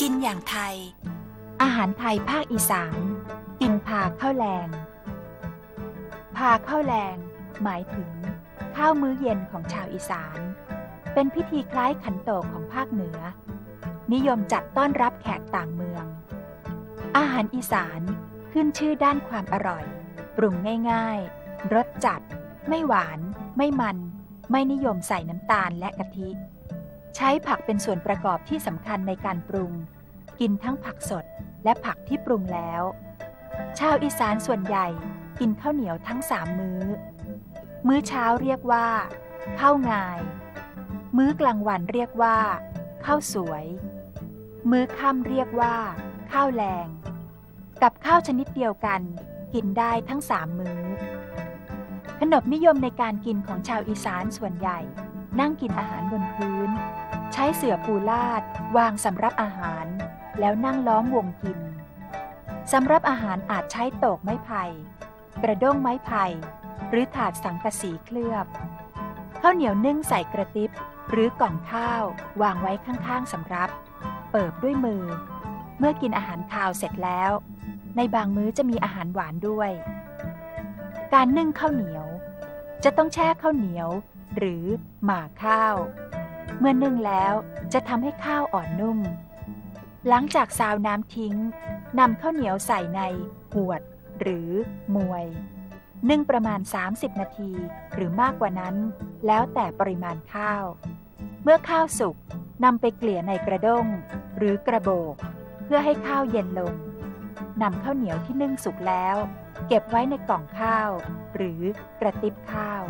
กินอย่างไทย อาหารไทยภาคอีสาน กินพาข้าวแรงพาข้าวแรงหมายถึง ข้าวมื้อเย็นของชาวอีสาน เป็นพิธีคล้ายขันโตกของภาคเหนือ นิยมจัดต้อนรับแขกต่างเมือง อาหารอีสานขึ้นชื่อด้านความอร่อย ปรุงง่ายๆ รสจัด ไม่หวาน ไม่มัน ไม่นิยมใส่น้ำตาลและกะทิ ใช้ผักเป็นส่วนประกอบที่สำคัญในการปรุง กินทั้งผักสดและผักที่ปรุงแล้ว ชาวอีสานส่วนใหญ่กินข้าวเหนียวทั้งสามมื้อ มื้อเช้าเรียกว่าข้าวงาย มื้อกลางวันเรียกว่าข้าวสวย มื้อค่ำเรียกว่า ข้าวแรงกับข้าวชนิดเดียวกัน กินได้ทั้งสามมื้อ ขนบนิยมในการกินของชาวอีสานส่วนใหญ่ นั่งกินอาหารบนพื้น ใช้เสื่อปูลาด วางสำรับอาหาร แล้วนั่งล้อมวงกินสำรับอาหารอาจใช้โตกไม้ไผ่ กระด้งไม้ไผ่ หรือถาดสังกะสีเคลือบข้าวเหนียวนึ่งใส่กระติบหรือกล่องข้าววางไว้ข้างๆสำรับ เปิบด้วยมือ เมื่อกินอาหารคาวเสร็จแล้ว ในบางมื้อจะมีอาหารหวานด้วย การนึ่งข้าวเหนียว จะต้องแช่ข้าวเหนียว หรือหม่าข้าว เมื่อนึ่งแล้วจะทำให้ข้าวอ่อนนุ่ม หลังจากซาวน้ำทิ้งนำข้าวเหนียวใส่ในหวด หรือมวย นึ่งประมาณ 30 นาทีหรือมากกว่านั้น แล้วแต่ปริมาณข้าว เมื่อข้าวสุก นำไปเกลี่ยในกระด้ง หรือกระโบก เพื่อให้ข้าวเย็นลงนำข้าวเหนียวที่นึ่งสุกแล้ว เก็บไว้ในกล่องข้าว หรือกระติบข้าว